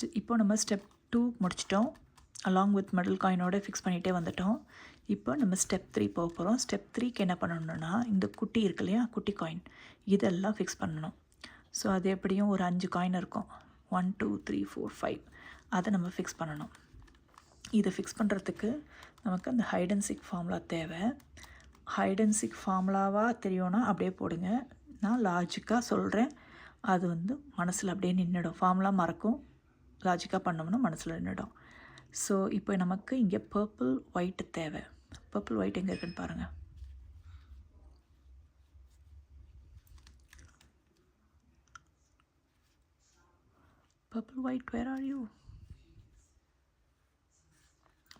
Next இப்போ நம்ம step two முடிச்சிட்டோம். அலாங் வித் மெடல் காயினோட ஃபிக்ஸ் பண்ணிகிட்டே வந்துட்டோம். இப்போ நம்ம ஸ்டெப் த்ரீ போக போகிறோம் ஸ்டெப் த்ரீக்கு என்ன பண்ணணும்னா இந்த குட்டி இருக்கு இல்லையா குட்டி காயின் இதெல்லாம் ஃபிக்ஸ் பண்ணணும். ஸோ அது எப்படியும் ஒரு அஞ்சு காயின் இருக்கும். One two three four five அதை நம்ம ஃபிக்ஸ் பண்ணணும். இதை ஃபிக்ஸ் பண்ணுறதுக்கு நமக்கு அந்த ஹைட் அண்ட் சிக் ஃபார்முலா தேவை. ஹைட் அண்ட் சிக் ஃபார்முலாவாக தெரியும்னா அப்படியே போடுங்க. நான் லாஜிக்காக சொல்கிறேன் அது வந்து மனசில் அப்படியே நின்றுடும் ஃபார்முலா மறக்கும். லாஜிக்காக பண்ணோம்னா மனசில் நின்றுடும் ஸோ இப்போ நமக்கு இங்கே பர்பிள் ஒயிட் தேவை. பர்பிள் ஒயிட் எங்கே இருக்குன்னு பாருங்கள் purple white where are you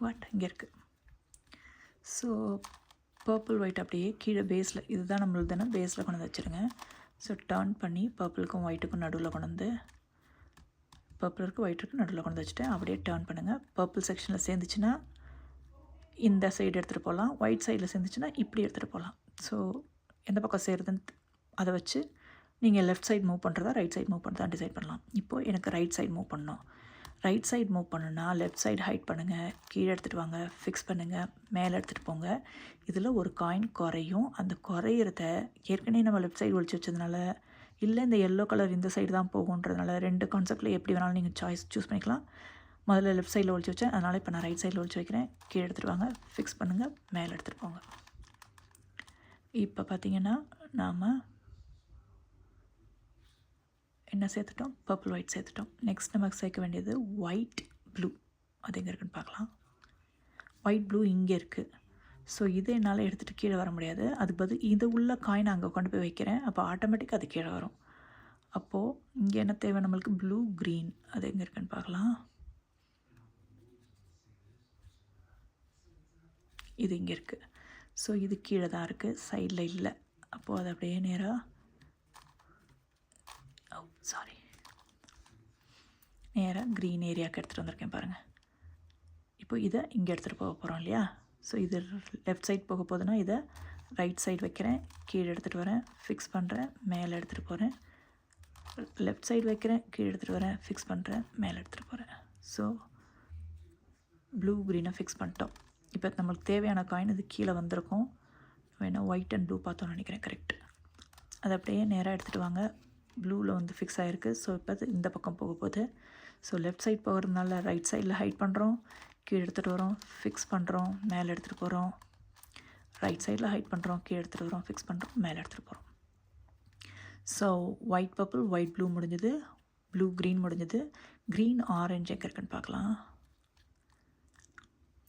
what இங்கே இருக்குது ஸோ பர்பிள் ஒயிட் அப்படியே கீழே பேஸில் இதுதான் நம்மளுதுன்னா பேஸில் கொண்டு வந்து வச்சுருங்க. ஸோ டர்ன் பண்ணி பர்பிளுக்கும் ஒயிட்டுக்கும் நடுவில் கொண்டு வந்து பர்பிளுக்கு ஒயிட்டுக்கு நடுவில் கொண்டு வச்சுட்டேன். அப்படியே டர்ன் பண்ணுங்கள் பர்பிள் செக்ஷனில் சேர்ந்துச்சுன்னா இந்த சைடு எடுத்துகிட்டு போகலாம். ஒயிட் சைடில் சேர்ந்துச்சுன்னா இப்படி எடுத்துகிட்டு போகலாம். ஸோ எந்த பக்கம் சேருதுன்னு அதை வச்சு நீங்கள் லெஃப்ட் சைடு மூவ் பண்ணுறதா ரைட் சைடு மூவ் பண்ணுறதா டிசைட் பண்ணலாம். இப்போது எனக்கு ரைட் சைடு மூவ் பண்ணணும். ரைட் சைடு மூவ் பண்ணுன்னா லெஃப்ட் சைடு ஹைட் பண்ணுங்கள் கீழே எடுத்துகிட்டு வாங்க. ஃபிக்ஸ் பண்ணுங்கள் மேலே எடுத்துகிட்டு போங்க. இதில் ஒரு காயின் குறையும். அந்த குறையிறத ஏற்கனவே நம்ம லெஃப்ட் சைடு ஒழிச்சு வச்சதுனால இல்லை இந்த எல்லோ கலர் இந்த சைடு தான் போகுன்றதுனால ரெண்டு கான்செப்டில் எப்படி வேணாலும் நீங்கள் சாய்ஸ் சூஸ் பண்ணிக்கலாம். முதல்ல லெஃப்ட் சைடில் ஒழிச்சு வச்சேன். அதனால் இப்போ நான் ரைட் சைடில் ஒழிச்சு வைக்கிறேன். கீழே எடுத்துகிட்டு வாங்க. ஃபிக்ஸ் பண்ணுங்கள் மேலே எடுத்துகிட்டு போங்க. இப்போ பார்த்தீங்கன்னா நாம் என்ன சேர்த்துட்டோம்? பர்பிள் ஒயிட் சேர்த்துட்டோம். நெக்ஸ்ட் நமக்கு சேர்க்க வேண்டியது ஒயிட் ப்ளூ அது எங்கே இருக்குன்னு பார்க்கலாம். ஒயிட் ப்ளூ இங்கே இருக்குது ஸோ இதை என்னால் எடுத்துகிட்டு கீழே வர முடியாது. அதுக்கு பதில் இது உள்ள காயின் அங்கே கொண்டு போய் வைக்கிறேன். அப்போ ஆட்டோமேட்டிக்காக அது கீழே வரும். அப்போது இங்கே என்ன தேவை நம்மளுக்கு? ப்ளூ க்ரீன் அது எங்கே இருக்குன்னு பார்க்கலாம். இது இங்கே இருக்குது ஸோ இது கீழே தான் இருக்குது சைடில் இல்லை. அப்போது அது அப்படியே நேராக ஓ oh, சாரி நேராக க்ரீன் ஏரியாவுக்கு எடுத்துகிட்டு வந்திருக்கேன் பாருங்கள் இப்போ இதை இங்கே எடுத்துகிட்டு போக போகிறோம் இல்லையா? ஸோ இது லெஃப்ட் சைட் போக போகுதுன்னா இதை ரைட் சைடு வைக்கிறேன். கீழே எடுத்துகிட்டு வரேன். ஃபிக்ஸ் பண்ணுறேன் மேலே எடுத்துகிட்டு போகிறேன் லெஃப்ட் சைடு வைக்கிறேன். கீழே எடுத்துகிட்டு வரேன். ஃபிக்ஸ் பண்ணுறேன் மேலே எடுத்துகிட்டு போகிறேன் ஸோ ப்ளூ க்ரீனை ஃபிக்ஸ் பண்ணிட்டோம். இப்போ நம்மளுக்கு தேவையான காயின் இது கீழே வந்திருக்கும். வேணால் ஒயிட் அண்ட் ப்ளூ பார்த்தோன்னு நினைக்கிறேன். கரெக்ட் அதை அப்படியே நேராக எடுத்துகிட்டு வாங்க. ப்ளூவில் வந்து ஃபிக்ஸ் ஆகிருக்கு ஸோ இப்போ இந்த பக்கம் போக போகுது. ஸோ லெஃப்ட் சைட் போகிறதுனால ரைட் சைடில் ஹைட் பண்ணுறோம் கீழே எடுத்துகிட்டு வரோம். ஃபிக்ஸ் பண்ணுறோம் மேலே எடுத்துகிட்டு போகிறோம் ரைட் சைடில் ஹைட் பண்ணுறோம் கீழே எடுத்துகிட்டு வரோம். ஃபிக்ஸ் பண்ணுறோம் மேலே எடுத்துகிட்டு போகிறோம் so white purple white blue முடிஞ்சது. ப்ளூ க்ரீன் முடிஞ்சது. க்ரீன் ஆரஞ்சு எங்கே இருக்குன்னு பார்க்கலாம்.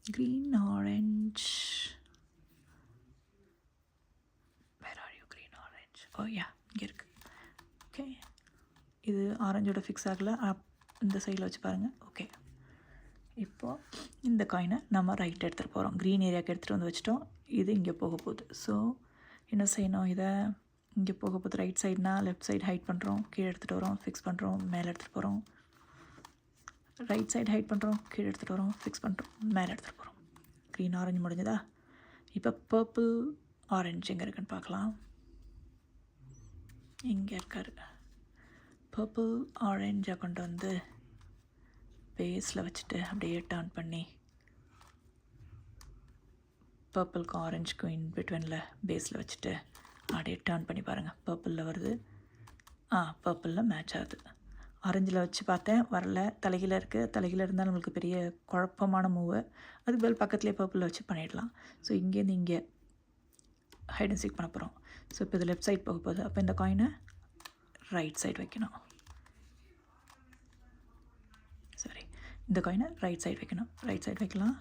Green orange where are you green orange? Oh இங்கே இருக்குது ஓகே இது ஆரஞ்சோட ஃபிக்ஸ் ஆகலை. இந்த சைடில் வச்சு பாருங்கள் ஓகே இப்போது இந்த காயினை நம்ம ரைட் எடுத்துகிட்டு போகிறோம் க்ரீன் ஏரியாவுக்கு எடுத்துகிட்டு வந்து வச்சிட்டோம். இது இங்கே போக போகுது. ஸோ என்ன செய்யணும் இதை? இங்கே போக போகுது. ரைட் சைட்னா லெஃப்ட் சைடு ஹைட் பண்ணுறோம் கீழே எடுத்துகிட்டு வரோம். ஃபிக்ஸ் பண்ணுறோம் மேலே எடுத்துகிட்டு போகிறோம் ரைட் சைடு ஹைட் பண்ணுறோம் கீழே எடுத்துகிட்டு வரோம். ஃபிக்ஸ் பண்ணுறோம் மேலே எடுத்துகிட்டு போகிறோம் க்ரீன் ஆரஞ்சு முடிஞ்சதா? இப்போ பர்பிள் ஆரஞ்சு எங்கே இருக்குன்னு பார்க்கலாம். இங்கே இருக்கார். பர்பிள் ஆரஞ்சை கொண்டு வந்து பேஸில் வச்சுட்டு அப்படியே டர்ன் பண்ணி பர்பிள்க்கும் ஆரஞ்சுக்கும் இன் பிட்வீனில் பேஸில் வச்சுட்டு அப்படியே டர்ன் பண்ணி பாருங்கள் பர்பிளில் வருது. ஆ பர்பிளில் மேட்ச் ஆகுது. ஆரஞ்சில் வச்சு பார்த்தேன். வரல. தலைகீழ இருக்குது தலைகீழ இருந்தால் நம்மளுக்கு பெரிய குழப்பமான மூவு அதுக்கு பதில் பக்கத்துலேயே பர்பிளில் வச்சு பண்ணிடலாம். ஸோ இங்கேருந்து இங்கே ஹைட் அண்ட் சீக் பண்ண போகிறோம் ஸோ இப்போ இது லெஃப்ட் சைட் போக போகுது. அப்போ இந்த காயினை ரைட் சைடு வைக்கணும் சரி இந்த காயினை ரைட் சைடு வைக்கணும். ரைட் சைடு வைக்கலாம்.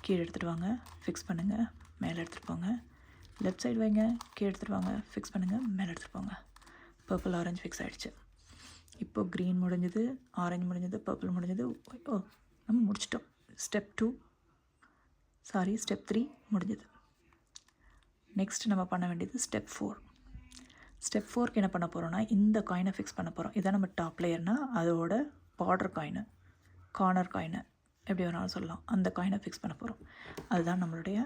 கீழே எடுத்துகிட்டு வாங்க. ஃபிக்ஸ் பண்ணுங்கள் மேலே எடுத்துகிட்டு போங்க. லெஃப்ட் சைடு வைங்க. கீழே எடுத்துகிட்டு வாங்க. ஃபிக்ஸ் பண்ணுங்கள் மேலே எடுத்துகிட்டு போங்க. பர்பிள் ஆரஞ்சு ஃபிக்ஸ் ஆகிடுச்சு இப்போது க்ரீன் முடிஞ்சது. ஆரஞ்சு முடிஞ்சது. பர்பிள் முடிஞ்சது. ஓ நம்ம முடிச்சிட்டோம். Step two sorry step three முடிஞ்சது. நெக்ஸ்ட் நம்ம பண்ண வேண்டியது ஸ்டெப் ஃபோர் ஸ்டெப் ஃபோர்க்கு என்ன பண்ண போகிறோம்னா இந்த காயினை ஃபிக்ஸ் பண்ண போகிறோம் இதான் நம்ம டாப் லேயர்னால் அதோட பார்டர் காயினு கார்னர் காயினை எப்படி வேணாலும் சொல்லலாம். அந்த காயினை ஃபிக்ஸ் பண்ண போகிறோம் அதுதான் நம்மளுடைய